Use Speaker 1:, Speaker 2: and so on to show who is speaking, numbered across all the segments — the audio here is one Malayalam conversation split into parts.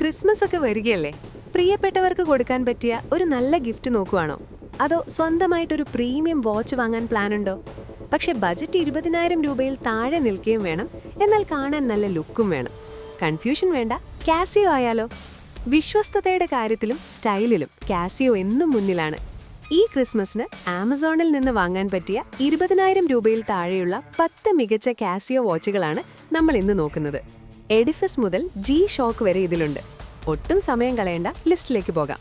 Speaker 1: ക്രിസ്മസ് ഒക്കെ വരികയല്ലേ? പ്രിയപ്പെട്ടവർക്ക് കൊടുക്കാൻ പറ്റിയ ഒരു നല്ല ഗിഫ്റ്റ് നോക്കുവാണോ? അതോ സ്വന്തമായിട്ടൊരു പ്രീമിയം വാച്ച് വാങ്ങാൻ പ്ലാൻ ഉണ്ടോ? പക്ഷെ ബജറ്റ് ഇരുപതിനായിരം രൂപയിൽ താഴെ നിൽക്കുകയും വേണം. എന്നാൽ കാണാൻ നല്ല ലുക്കും വേണം. കൺഫ്യൂഷൻ വേണ്ട. കാസിയോ ആയാലോ? വിശ്വസ്തതയുടെ കാര്യത്തിലും സ്റ്റൈലിലും കാസിയോ എന്നും മുന്നിലാണ്. ഈ ക്രിസ്മസിന് ആമസോണിൽ നിന്ന് വാങ്ങാൻ പറ്റിയ ഇരുപതിനായിരം രൂപയിൽ താഴെയുള്ള പത്ത് മികച്ച കാസിയോ വാച്ചുകളാണ് നമ്മൾ ഇന്ന് നോക്കുന്നത്. എഡിഫസ് മുതൽ ജി ഷോക്ക് വരെ ഇതിലുണ്ട്. ഒട്ടും സമയം കളയേണ്ട ലിസ്റ്റിലേക്ക് പോകാം.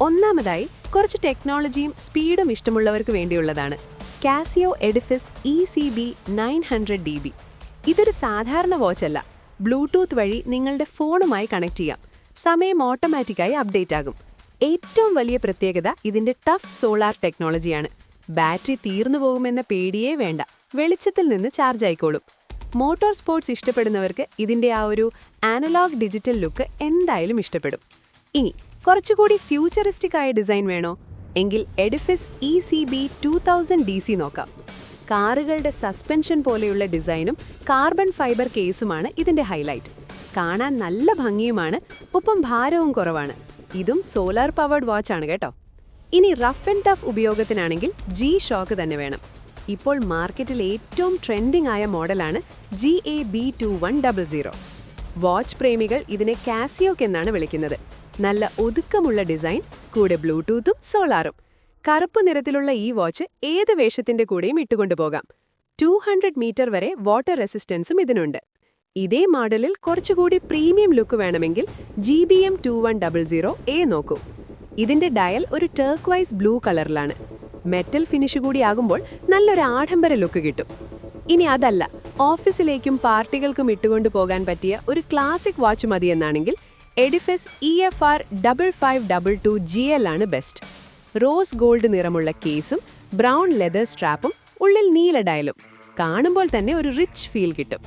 Speaker 1: ഒന്നാമതായി കുറച്ച് ടെക്നോളജിയും സ്പീഡും ഇഷ്ടമുള്ളവർക്ക് വേണ്ടിയുള്ളതാണ്. Casio Edifice E C B nine hundred D B ഇതൊരു സാധാരണ വാച്ച് അല്ല. ബ്ലൂടൂത്ത് വഴി നിങ്ങളുടെ ഫോണുമായി കണക്ട് ചെയ്യാം. സമയം ഓട്ടോമാറ്റിക്കായി അപ്ഡേറ്റ് ആകും. ഏറ്റവും വലിയ പ്രത്യേകത ഇതിന്റെ ടഫ് സോളാർ ടെക്നോളജിയാണ് ബാറ്ററി തീർന്നു പോകുമെന്ന പേടിയേ വേണ്ട. വെളിച്ചത്തിൽ നിന്ന് ചാർജ് ആയിക്കോളും. മോട്ടോർ സ്പോർട്സ് ഇഷ്ടപ്പെടുന്നവർക്ക് ഇതിന്റെ ആ ഒരു ആനലോഗ് ഡിജിറ്റൽ ലുക്ക് എന്തായാലും ഇഷ്ടപ്പെടും. ഇനി കുറച്ചുകൂടി ഫ്യൂച്ചറിസ്റ്റിക് ആയ ഡിസൈൻ വേണോ? എങ്കിൽ Edifice E C B two thousand D C നോക്കാം. കാറുകളുടെ സസ്പെൻഷൻ പോലെയുള്ള ഡിസൈനും കാർബൺ ഫൈബർ കേസുമാണ് ഇതിന്റെ ഹൈലൈറ്റ്. കാണാൻ നല്ല ഭംഗിയുമാണ് ഒപ്പം ഭാരവും കുറവാണ്. ഇതും സോളാർ പവേർഡ് വാച്ച് ആണ് കേട്ടോ. ഇനി റഫ് ആൻഡ് ടഫ് ഉപയോഗത്തിനാണെങ്കിൽ ജി ഷോക്ക് തന്നെ വേണം. ഇപ്പോൾ മാർക്കറ്റിൽ ഏറ്റവും ട്രെൻഡിംഗ് ആയ മോഡലാണ് G A B two one double zero watch പ്രേമികൾ ഇതിനെ കാസിയോക്ക് എന്നാണ് വിളിക്കുന്നത്. നല്ല ഒതുക്കമുള്ള ഡിസൈൻ കൂടെ ബ്ലൂടൂത്തും സോളാറും കറുപ്പ് നിറത്തിലുള്ള ഈ വാച്ച് ഏത് വേഷത്തിന്റെ കൂടെയും ഇട്ടുകൊണ്ടുപോകാം ടു ഹൺഡ്രഡ് മീറ്റർ വരെ വാട്ടർ റെസിസ്റ്റൻസും ഇതിനുണ്ട്. ഇതേ മോഡലിൽ കുറച്ചുകൂടി പ്രീമിയം ലുക്ക് വേണമെങ്കിൽ G B M two one double zero A നോക്കൂ. ഇതിന്റെ ഡയൽ ഒരു ടേക്വൈസ് ബ്ലൂ കളറിലാണ് മെറ്റൽ ഫിനിഷ് കൂടി ആകുമ്പോൾ നല്ലൊരു ആഡംബര ലുക്ക് കിട്ടും. ഇനി അതല്ല ഓഫീസിലേക്കും പാർട്ടികൾക്കും ഇട്ടുകൊണ്ട് പോകാൻ പറ്റിയ ഒരു classic watch മതിയെന്നാണെങ്കിൽ Edifice E F R double five double two G L ആണ് ബെസ്റ്റ് റോസ് ഗോൾഡ് നിറമുള്ള കേസും ബ്രൗൺ ലെതർ സ്ട്രാപ്പും ഉള്ളിൽ നീല ഡയലും കാണുമ്പോൾ തന്നെ ഒരു റിച്ച് ഫീൽ കിട്ടും.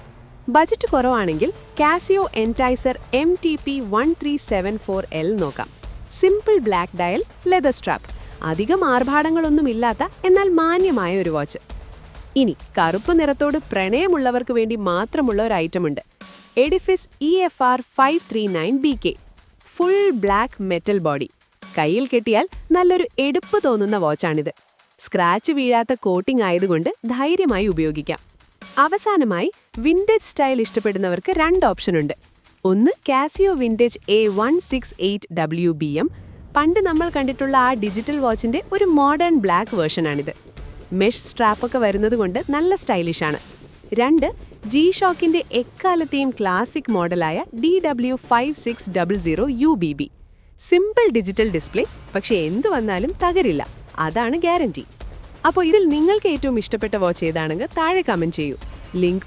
Speaker 1: ബജറ്റ് കുറവാണെങ്കിൽ Casio Enticer M T P one three seven four L നോക്കാം. Simple black dial leather strap അധികം ആർഭാടങ്ങളൊന്നുമില്ലാത്ത എന്നാൽ മാന്യമായ ഒരു വാച്ച് ഇനി കറുപ്പ് നിറത്തോട് പ്രണയമുള്ളവർക്ക് വേണ്ടി മാത്രമുള്ള ഒരു ഐറ്റമുണ്ട്. Edifice E F R five three nine B K full black metal body കയ്യിൽ കെട്ടിയാൽ നല്ലൊരു എടുപ്പ് തോന്നുന്ന വാച്ചാണിത് സ്ക്രാച്ച് വീഴാത്ത കോട്ടിംഗ് ആയതുകൊണ്ട് ധൈര്യമായി ഉപയോഗിക്കാം. അവസാനമായി വിന്റേജ് സ്റ്റൈൽ ഇഷ്ടപ്പെടുന്നവർക്ക് രണ്ട് ഓപ്ഷനുണ്ട് ഒന്ന് Casio vintage A one six eight W B M പണ്ട് നമ്മൾ കണ്ടിട്ടുള്ള ആ ഡിജിറ്റൽ വാച്ചിന്റെ ഒരു മോഡേൺ ബ്ലാക്ക് വേർഷനാണിത്. മെഷ് സ്ട്രാപ്പൊക്കെ വരുന്നത് കൊണ്ട് നല്ല സ്റ്റൈലിഷാണ് രണ്ട് ജി ഷോക്കിന്റെ എക്കാലത്തെയും classic മോഡലായ D W five six double zero U B B simple digital display പക്ഷേ എന്തു വന്നാലും തകരില്ല. അതാണ് ഗ്യാരണ്ടി അപ്പോൾ ഇതിൽ നിങ്ങൾക്ക് ഏറ്റവും ഇഷ്ടപ്പെട്ട വാച്ച് ഏതാണെങ്കിൽ താഴെ കമന്റ് ചെയ്യൂ. ലിങ്ക്